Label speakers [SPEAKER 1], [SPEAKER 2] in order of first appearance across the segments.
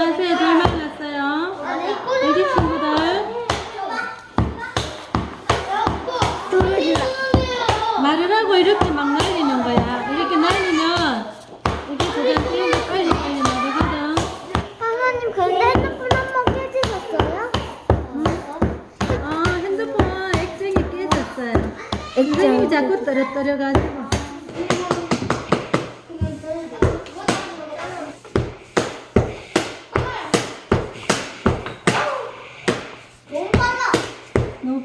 [SPEAKER 1] 조심하세요. 덜 말랐어요. 우리 친구들. 말을 하고 이렇게 막 날리는 거야. 이렇게 날리면 이게 도장 띄는 게 빨리 빨리 나르거든.
[SPEAKER 2] 하나님 근데 핸드폰 한 번 깨지셨어요?
[SPEAKER 1] 어, 핸드폰 액정이 깨졌어요. 선생님이 자꾸 떨어뜨려가지고.
[SPEAKER 2] 너무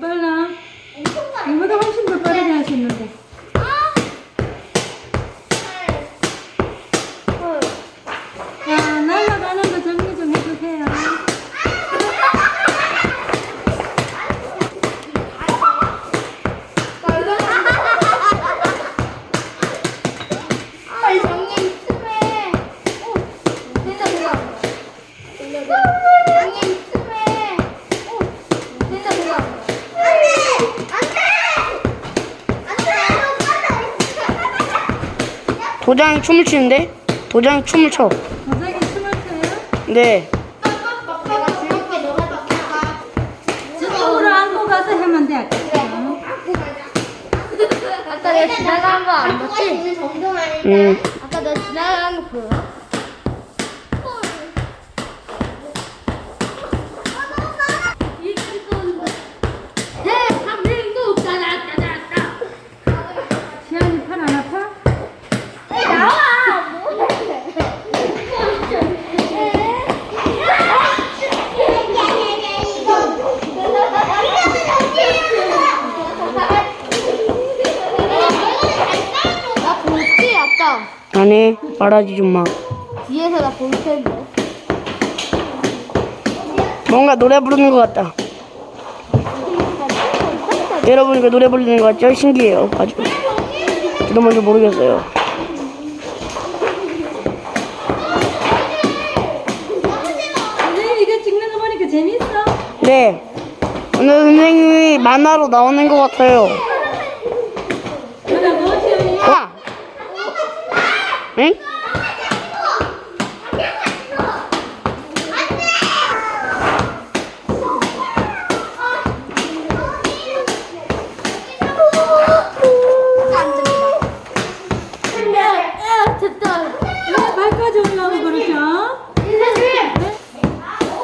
[SPEAKER 3] 도장이 춤을 추는데? 도장이 춤을 춰.
[SPEAKER 1] 도장이 춤을 춰요?
[SPEAKER 3] 네.
[SPEAKER 2] 내가 즐겁게 놀아봤다가.
[SPEAKER 1] 저쪽으로 안고 가서 하면 돼.
[SPEAKER 2] 아까 내가 지나간 거 안 봤지? 정도만
[SPEAKER 3] 음.
[SPEAKER 2] 아까 내가 지나간 거 보여?
[SPEAKER 1] 시안이 팔 안 아파?
[SPEAKER 2] 나와! 나 볼지
[SPEAKER 3] 아니, 말하지 좀 마.
[SPEAKER 2] 뒤에서 나 볼지
[SPEAKER 3] 뭔가 노래 부르는 것 같다. 여러분, 이거 노래 부르는 거 같죠? 신기해요. 아주. 저도 먼저 모르겠어요.
[SPEAKER 1] 선생님 이거 찍는 거 보니까 재밌어?
[SPEAKER 3] 네. 오늘 선생님이 만화로 나오는 것 같아요. 응?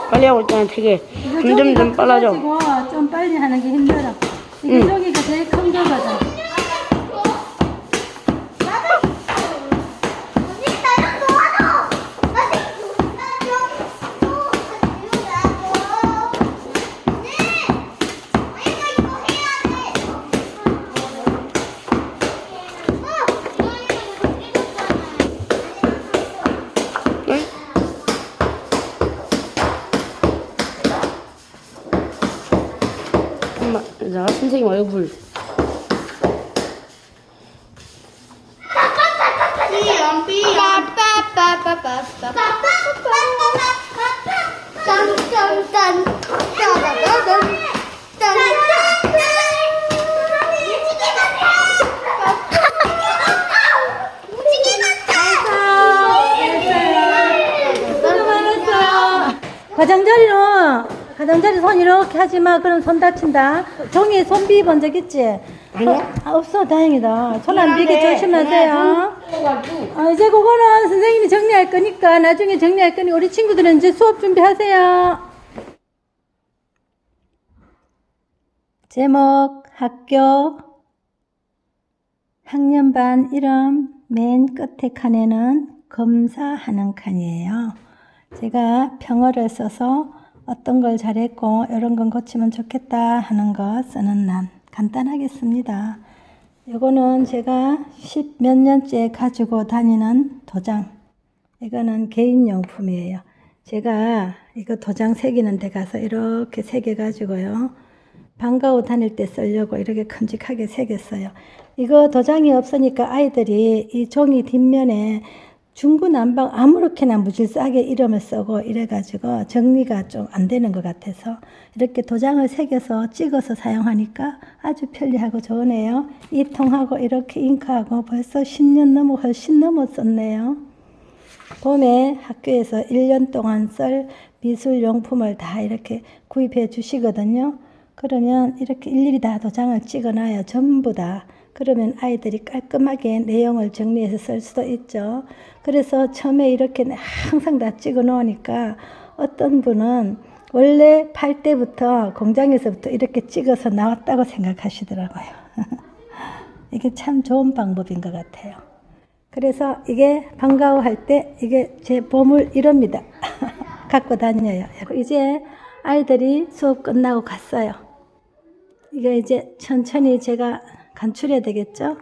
[SPEAKER 3] 빨리 하고 있잖아, 되게. 점점 좀 빨라져.
[SPEAKER 1] 좀 빨리 하는 게 힘들어. 이게
[SPEAKER 3] 응.
[SPEAKER 1] 여기가 제일 큰 거거든.
[SPEAKER 3] 나 선생님 얼굴.
[SPEAKER 1] 많았어요. 가장자리로 가장자리 손 이렇게 하지 마. 그럼 손 다친다. 종이에 손 비본 적 있지?
[SPEAKER 3] 아니요.
[SPEAKER 1] 아, 없어. 다행이다. 손 안 비게 조심하세요. 아, 이제 그거는 선생님이 정리할 거니까 나중에 정리할 거니 우리 친구들은 이제 수업 준비하세요. 제목 학교 학년반 이름 맨 끝에 칸에는 검사하는 칸이에요. 제가 평어를 써서 어떤 걸 잘했고 이런 건 고치면 좋겠다 하는 거 쓰는 난 간단하게 씁니다. 이거는 제가 십 몇 년째 가지고 다니는 도장. 이거는 개인용품이에요. 제가 이거 도장 새기는 데 가서 이렇게 새겨가지고요. 방과후 다닐 때 쓰려고 이렇게 큼직하게 새겼어요. 이거 도장이 없으니까 아이들이 이 종이 뒷면에 중구난방 아무렇게나 무질서하게 이름을 쓰고 이래가지고 정리가 좀 안 되는 것 같아서 이렇게 도장을 새겨서 찍어서 사용하니까 아주 편리하고 좋으네요. 이 통하고 이렇게 잉크하고 벌써 10년 넘어 훨씬 넘었었네요. 봄에 학교에서 1년 동안 쓸 미술용품을 다 이렇게 구입해 주시거든요. 그러면 이렇게 일일이 다 도장을 찍어 놔요. 전부 다. 그러면 아이들이 깔끔하게 내용을 정리해서 쓸 수도 있죠. 그래서 처음에 이렇게 항상 다 찍어 놓으니까 어떤 분은 원래 팔 때부터 공장에서부터 이렇게 찍어서 나왔다고 생각하시더라고요. 이게 참 좋은 방법인 것 같아요. 그래서 이게 반가워할 때 이게 제 보물 이럽니다. 갖고 다녀요. 이제 아이들이 수업 끝나고 갔어요. 이거 이제 천천히 제가 간출해야 되겠죠?